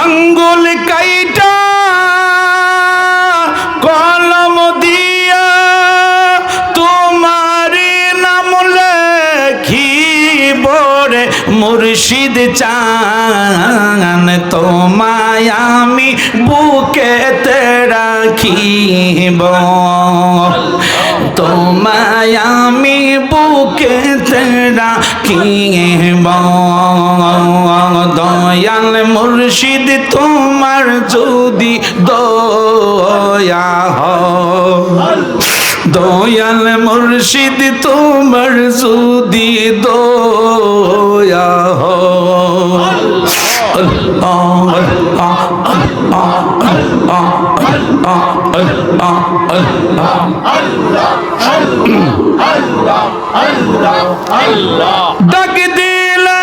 আঙ্গুল কাইটা, কলম দিয়া তোমারি নাম লেখিব রে মুর্শিদ চান। তোমায় আমি বুকেতে রাখিব। তোমায় আমি বুকেতে রাখিব। দয়াল মুর্শিদ তোমার যদি দয়া হয়। দয়াল মুর্শিদ তোমার যদি দয়া ডাক দিলে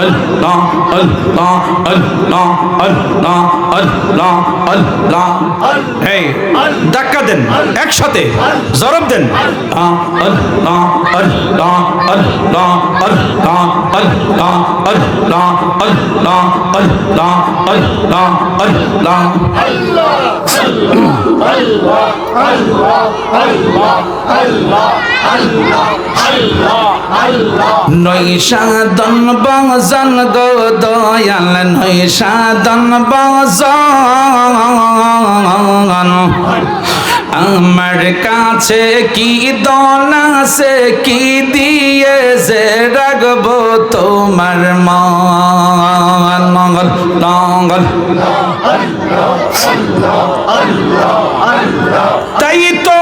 আল্লাহ আল্লাহ আল্লাহ আল্লাহ আল্লাহ আল্লাহ আল্লাহ এই ধাক্কা দেন, একসাথে জরব দেন। আল্লাহ আল্লাহ আল্লাহ আল্লাহ আল্লাহ আল্লাহ আল্লাহ আল্লাহ আল্লাহ আল্লাহ নৈশাদন বজন গো দয়াল নৈশাদন বজন। আমার কাছে কি দনা সে কি দিয়ে যে রাখব তোমার মন? মঙ্গল মঙ্গল। তাই তো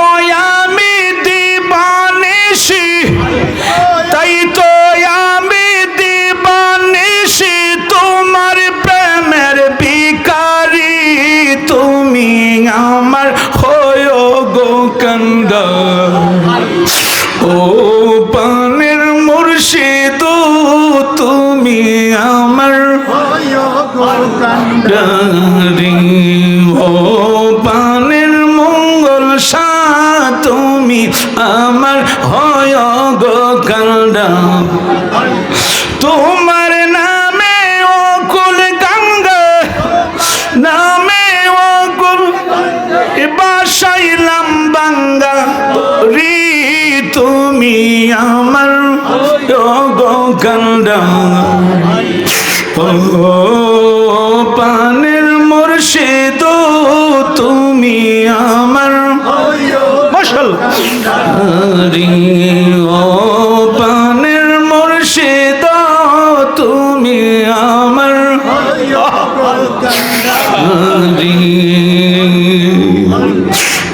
ও পানের মুর্শিদ তুমি আমার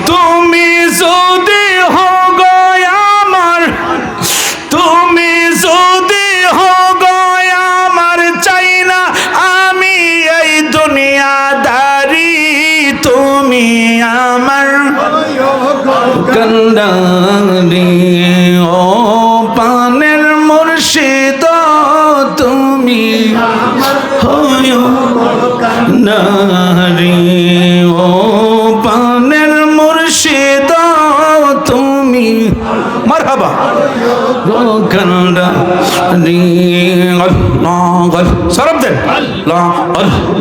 তুমি যদি হগ আমার, তুমি যদি হগ আমার, চাই আমি এই দুনিয়াদারি, তুমি আমার। কন্দারি, ও পানের মুর্শিদ, তুমি হয় নারী ও পানের মুর্শিদ তুমি। মারহাবা। কন্দারি আল্লাহ সরব দেন। আল্লাহ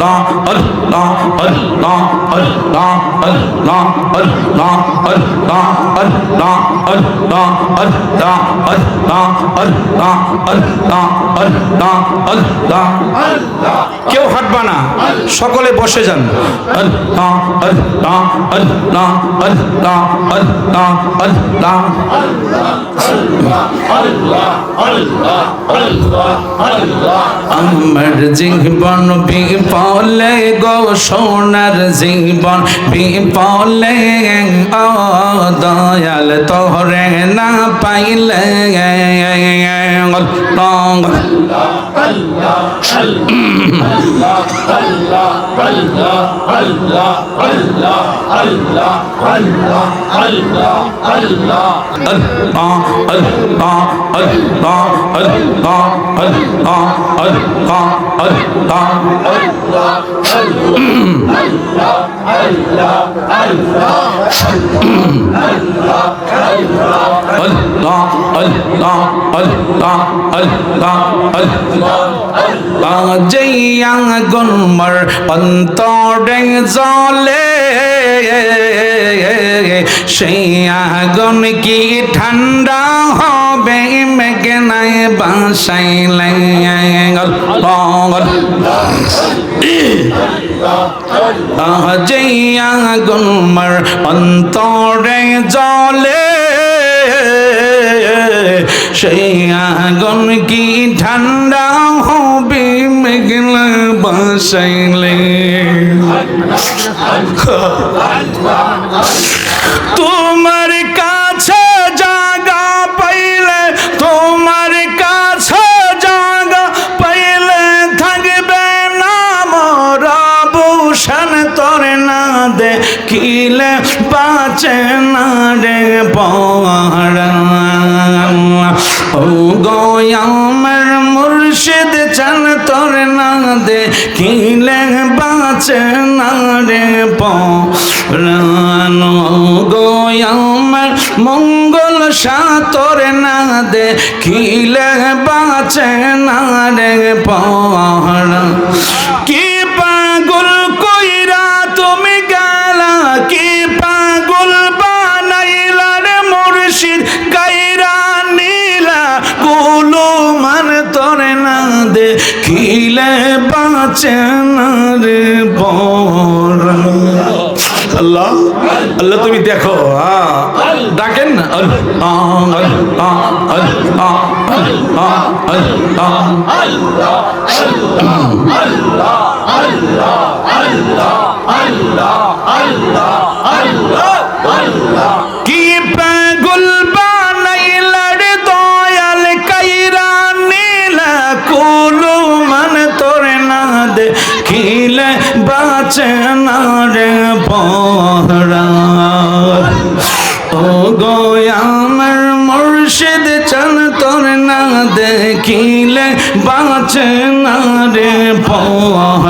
আল্লাহ আল্লাহ আল্লাহ আল্লাহ আল্লাহ আল্লাহ আল্লাহ আল্লাহ আল্লাহ আল্লাহ আল্লাহ আল্লাহ আল্লাহ আল্লাহ আল্লাহ কেউ হাঁটবা না, সকলে বসে যান। আল্লাহ আল্লাহ আল্লাহ আল্লাহ আল্লাহ আল্লাহ আমার জীবন বিপলে গো সোনার জীবন বিপলে ও দয়াল তোরে না পাইলে আল্লাহ গন্মর অন্তরে জলে সেই আগুন কি ঠান্ডা হবে মেঘনায় বাসাইলে গল গল জইয়া গুনমর অন্তরে জলে সেই আগুন কি ঠান্ডা হবে মেঘলা বাসাইলে। তোমার বাঁচে না রে ও গোয়ামের মুর্শিদ চান তোর না দে কিলে বাঁচে না রে পড়ান গোয়ামের মঙ্গল সাতর না দে কিলে বাঁচে না রে পড়া দিলে বাঁচে না রে আল্লাহ আল্লাহ তুমি দেখো ডাকেন কি বাঁচে না পহরা ও গোয়ামর মুর্শিদ চল তোর না দেখিলে বাঁচে না রে পহরা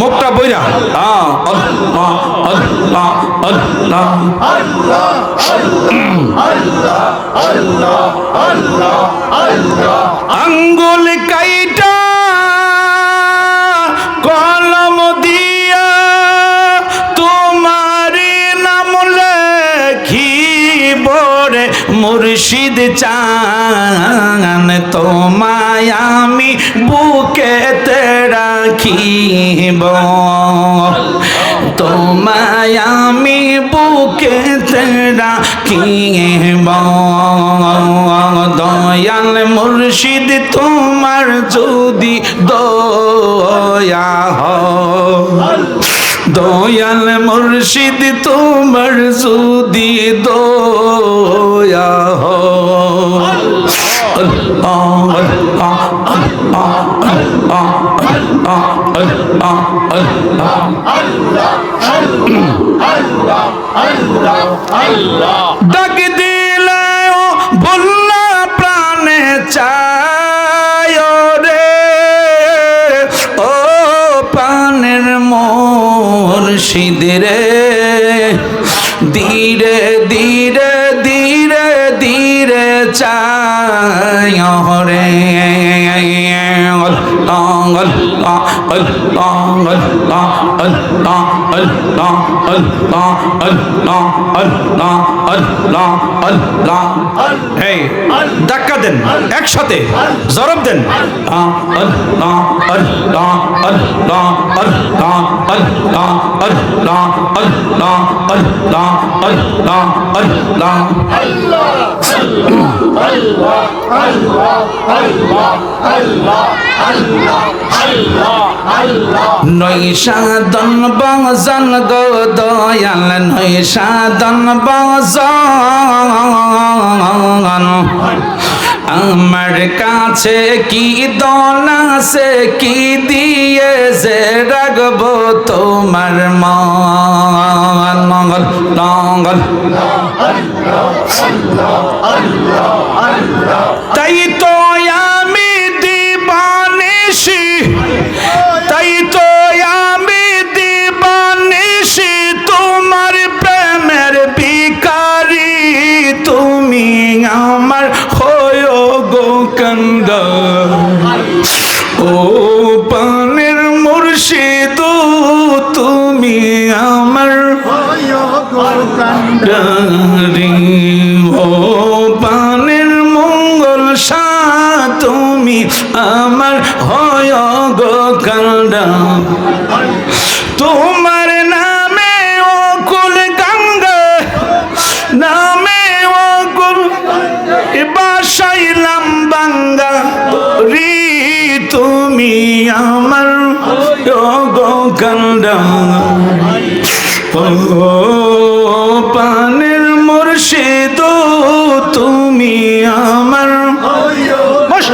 মুখটা বইরা। আঙ্গুল কাইটা কলম দিয়া তোমার নাম মুর্শিদ চান। তোমায় আমি বুকেতে রাখিব। তোমায় আমি বুকেতে রাখিব। দয়াল মুর্শিদ, তোমার যদি দয়া হয়। দয়াল মুর্শিদ, তোমার যদি দয়া হয়। ডাক দিলে বললা প্রাণে চায় রে। ও প্রাণের মোর সিদিরে আল্লাহ আল্লাহ আল্লাহ আল্লাহ আল্লাহ আল্লাহ আল্লাহ আল্লাহ আল্লাহ আল্লাহ এই, ধাক্কা দেন, একসাথে জরব দেন। আল্লাহ আল্লাহ আল্লাহ আল্লাহ আল্লাহ আল্লাহ আল্লাহ আল্লাহ আল্লাহ আল্লাহ। নৈশাদন বাজন গো দয়াল নৈশাদন বাজন। আমার কাছে কি দন আছে, কি দিয়ে যে রাখব তোমার মঙ্গল মঙ্গল। তাই তো তুমি আমার হয় গো কান্দা তোমার নামে ও কুল গঙ্গা, নামে ও কুল বাসাইলাম বাঙ্গা রি, তুমি আমার গো কান্দা ও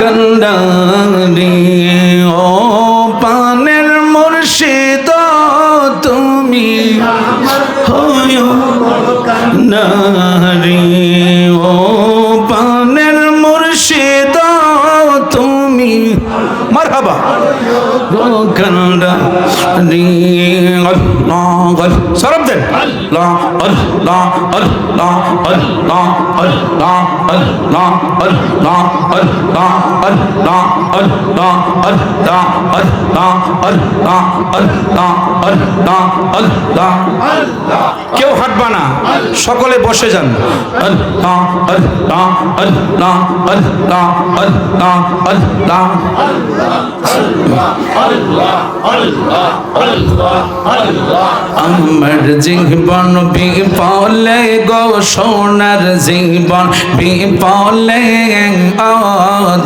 কন্দারি ও পানের মুর্শিদ তুমি হয় নারী, ও পানের মুর্শিদ তুমি মারহাবা সরব দেন আল্লাহ আল্লাহ। আল্লাহ আল্লাহ আল্লাহ আল্লাহ আল্লাহ আল্লাহ আল্লাহ আল্লাহ আল্লাহ আল্লাহ আল্লাহ আল্লাহ আল্লাহ আল্লাহ কেউ হাঁটবা না সকলে বসে যান আল্লাহ আল্লাহ আল্লাহ আল্লাহ আল্লাহ আল্লাহ আমার জীবন বিপলে গো সোনার জীবন বিপলে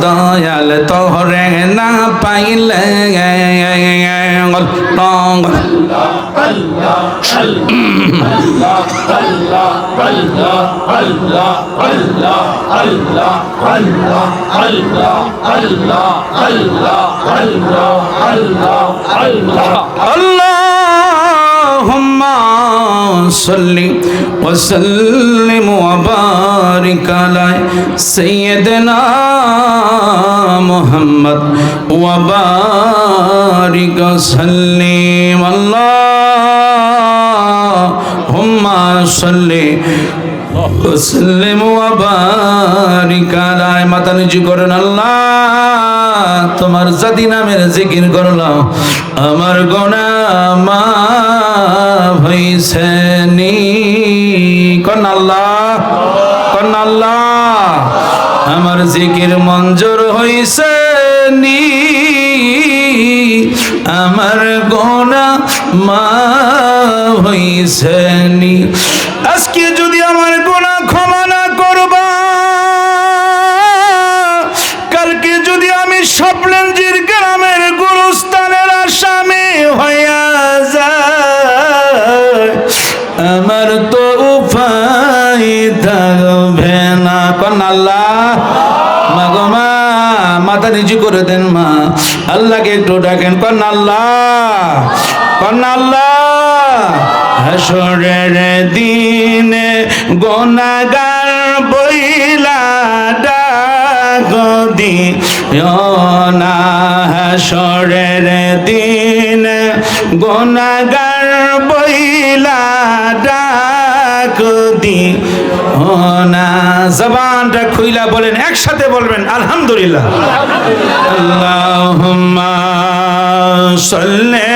দয়াল তোরে না পাইলে। Allah صلی وسلم وبارک علی سیدنا محمد وبارک صلی اللہم صلی وسلم وبارک علی مطلع جی کرن اللہ তোমার জাতি নামের জিকির করলাম আমার গোনা মা হইছে নি কন আল্লাহ কন আল্লাহ আমার জিকির মঞ্জুর হইছে, নি আমার গোনা মা হইছে, নি আমার তো উপায় থাকবে না। কন আল্লাহ। মা গো মা, মাথা নিচু করে দেন মা। আল্লাহকে একটু ডাকেন কন আল্লাহ। কন আল্লাহ, হাসরের দিনে গোনাগার বইলা না। হাসরের দিন গোনাগার বইলা ডাক দি না। জবানটা খুইলা বলেন একসাথে বলবেন আলহামদুলিল্লাহ। আল্লাহ সাল্লি